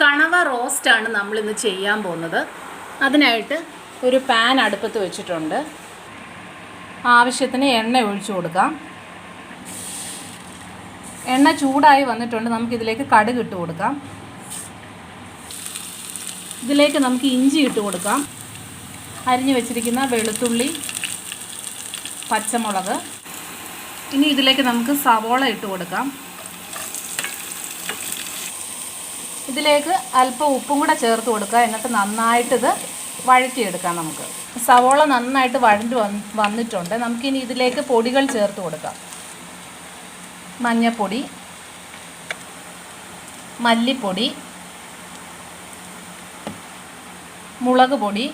കണവ റോസ്റ്റാണ് നമ്മളിന്ന് ചെയ്യാൻ പോകുന്നത്. അതിനായിട്ട് ഒരു പാൻ അടുപ്പത്ത് വെച്ചിട്ടുണ്ട്. ആവശ്യത്തിന് എണ്ണ ഒഴിച്ചു കൊടുക്കാം. എണ്ണ ചൂടായി വന്നിട്ടുണ്ട്. നമുക്കിതിലേക്ക് കടുക് ഇട്ട് കൊടുക്കാം. ഇതിലേക്ക് നമുക്ക് ഇഞ്ചി ഇട്ട് കൊടുക്കാം. അരിഞ്ഞു വെച്ചിരിക്കുന്ന വെളുത്തുള്ളി പച്ചമുളക്. ഇനി ഇതിലേക്ക് നമുക്ക് സവോള ഇട്ട് കൊടുക്കാം. ഇതിലേക്ക് അല്പം ഉപ്പും കൂടെ ചേർത്ത് കൊടുക്കുക. എന്നിട്ട് നന്നായിട്ടിത് വഴറ്റിയെടുക്കാം നമുക്ക്. സവോള നന്നായിട്ട് വഴണ്ട് വന്ന് വന്നിട്ടുണ്ട്. നമുക്കിനി ഇതിലേക്ക് പൊടികൾ ചേർത്ത് കൊടുക്കാം. മഞ്ഞപ്പൊടി മല്ലിപ്പൊടി മുളക് പൊടി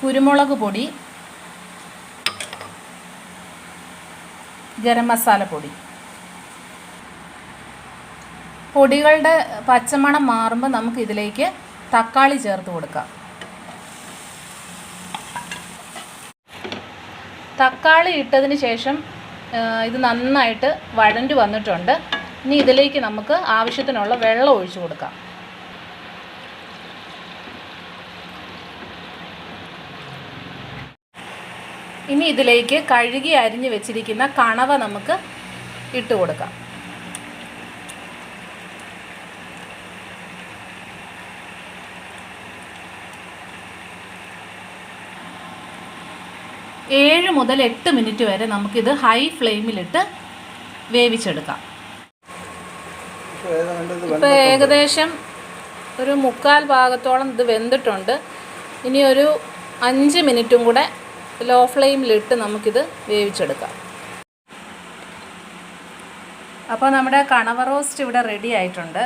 കുരുമുളക് പൊടി ഗരം മസാല പൊടി. പൊടികളുടെ പച്ചമണം മാറുമ്പോൾ നമുക്ക് ഇതിലേക്ക് തക്കാളി ചേർത്ത് കൊടുക്കാം. തക്കാളി ഇട്ടതിന് ശേഷം ഇത് നന്നായിട്ട് വഴണ്ട് വന്നിട്ടുണ്ട്. ഇനി ഇതിലേക്ക് നമുക്ക് ആവശ്യത്തിനുള്ള വെള്ളം ഒഴിച്ചു കൊടുക്കാം. ഇനി ഇതിലേക്ക് കഴുകി അരിഞ്ഞ് വെച്ചിരിക്കുന്ന കണവ നമുക്ക് ഇട്ട് കൊടുക്കാം. ഏഴ് മുതൽ എട്ട് മിനിറ്റ് വരെ നമുക്കിത് ഹൈ ഫ്ലെയിമിലിട്ട് വേവിച്ചെടുക്കാം. ഇപ്പോൾ ഏകദേശം ഒരു മുക്കാൽ ഭാഗത്തോളം ഇത് വെന്തിട്ടുണ്ട്. ഇനി ഒരു അഞ്ച് മിനിറ്റും കൂടെ ലോ ഫ്ലെയിമിലിട്ട് നമുക്കിത് വേവിച്ചെടുക്കാം. അപ്പോൾ നമ്മുടെ കണവ റോസ്റ്റ് ഇവിടെ റെഡി ആയിട്ടുണ്ട്.